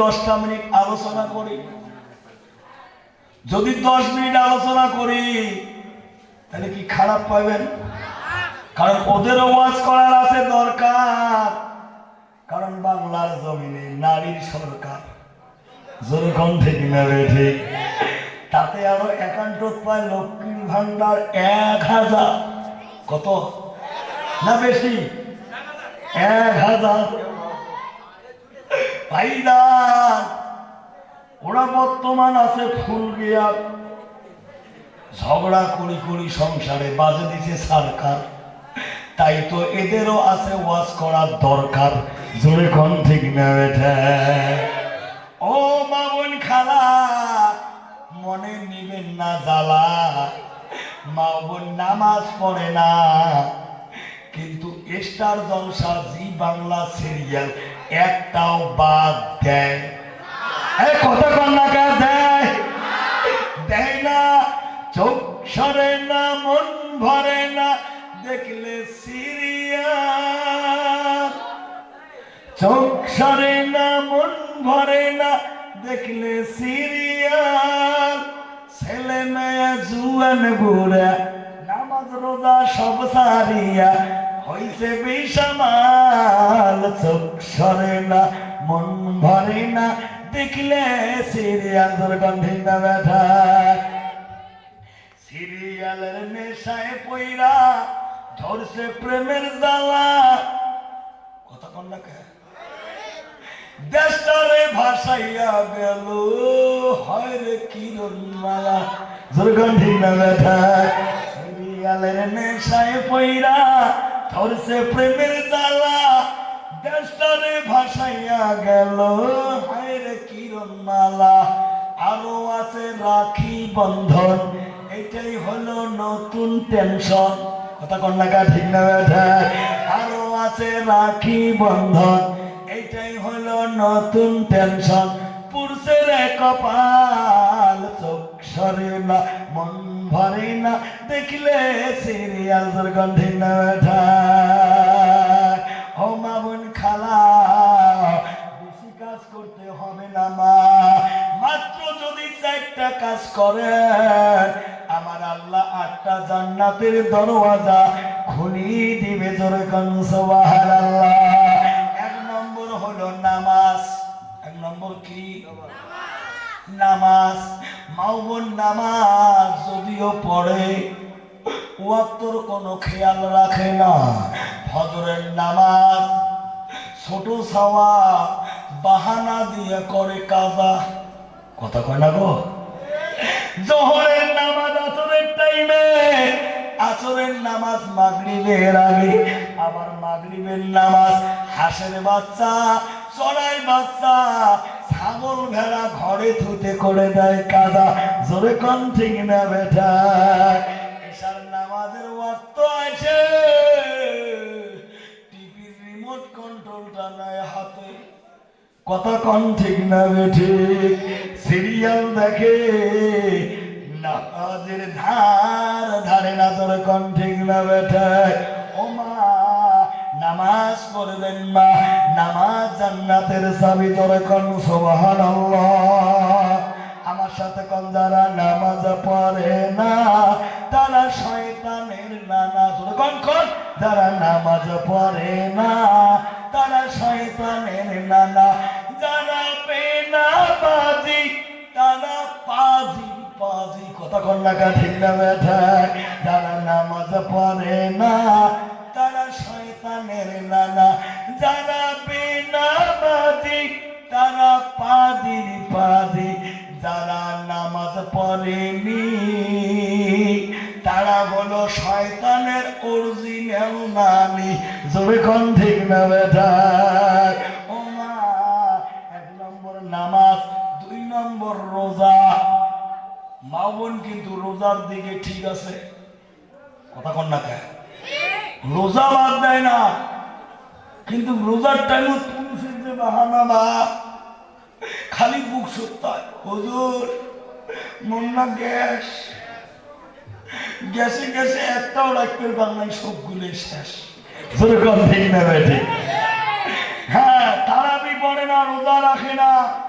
দশটা মিনিট আলোচনা করি। যদি দশ মিনিট আলোচনা করি, তাহলে কি খারাপ পাবেন? কারণ ওদেরও ওয়াজ করার আছে দরকার। কারণ বাংলার জমিনে নারীর সরকার। জোরে কণ্ঠে কিনা বেঠে তাতে আরও একান্ত পায় লক্ষ্মীর ভান্ডার এক হাজার। কত? না বেশি? এক হাজার। ওরা বর্তমান আছে ফুল গিয়া। ঝগড়া করি করি সংসারে বাজে দিছে সরকার। তাই তো এদেরও আছে ওয়াজ করার দরকার। জোরে ঠিক না ও মামুন খালা, মনে নিবেন না জ্বালা। মা বোন নামাজ পড়ে না। কিন্তু স্টার জলসা বাংলা সিরিয়াল একটাও বাদ দেয়। কথা কন্যাকা দেয়। দেয় না। চোখ সরে না, মন ভরে না, দেখলে সিরিয়াল চোখ সরে না, মন ভরে না, দেখলে সিরিয়াল ছেলে মেয়ে, জুয়ান বুড়া, নামাজ রোজা সব সারিয়া, হইছে বিশামাল চোখ সরে না, মন ভরে না, দেখলে সিরিয়াল দুর্গন্ধি না ব্যথা। সিরিয়ালের নেশায় পইরা ধরছে প্রেমের জ্বালা। কথা কন না দেশটারে ভাসাইয়া গেল, হয় রে কিরণ মালা দুর্গন্ধি না ব্যথা। সিরিয়ালের নেশায় পইরা ধরছে প্রেমের দেশটারে ভাসাইয়া গেল। হায় রে কিরণ মালা আরও আছে রাখি বন্ধন। এটাই হলো নতুন টেনশন কথা কন্যাকা ঠিক না আরও আছে রাখি বন্ধন। এটাই হলো নতুন টেনশন পুরুষের কপাল চোখ সরে না, মন ভরে না। দেখলে সিরিয়াল দুর্গন্ধি না কাজ করেন। আমার আল্লাহ আটটা জান্নাতের দরওয়াজা খুলি দিবে জোরে এক নম্বর হলো নামাজ। এক নম্বর কি? নামাজ। মাউবন নামাজ যদিও পড়ে, ওয়াক্তর কোনো খেয়াল রাখে না। ফজরের নামাজ, ছোট সাওয়া বাহানা দিয়ে করে কাজা। কথা কয় না গো? জোহরের নামাজ আসরের টাইমে আসরের নামাজ মাগরিবের আগে। আবার মাগরিবের নামাজ হাঁসের বাচ্চা, চড়াই বাচ্চা, ছাগল ভেড়া ঘরে থুতে করে দেয় কাদা জোরে কন ঠিক না বেটা। এসার নামাজের ওয়াক্ত আছে। টিভির রিমোট কন্ট্রোলটা নেয় হাতে। কথা ঠিক না বেঠে সিরিয়াল দেখে নামাজের ধার ধারে না তোর কন ঠিক। না বেঠে ও মা, নামাজ পড়বেন মা, নামাজ জান্নাতের চাবি তোর কন, সুবহানাল্লাহ। আমার সাথে কন যারা নামাজ পড়ে না, তারা শয়তানের নানা তোর কন কন। যারা নামাজ পড়ে না, তারা শয়তানের নানা যারা পেনা বাজি তারা পাজি। পাজি কথা কন লাগা ঠিক না বেঠা যারা নামাজ পড়ে না, তারা শয়তানের নানা। যারা পেনা বাজি তারা পাজি পাজি। যারা নামাজ পড়েনি, তারা হলো শয়তানের অরিজিনাল নানি। জোরে কোন, ঠিক না বেটা নম্বর রোজা। মা বোন কিন্তু রোজার দিকে ঠিক আছে। কথা কন না রোজা বাদ দেয় না। কিন্তু রোজার টাইমে পুরুষের যে বাহানা বা, খালি বুক হুজুর মন্না গ্যাস। গ্যাসে গ্যাসে একটাও সবগুলো শেষ। যেরকম ঠিক না হ্যাঁ তারা পড়ে না, রোজা রাখে না।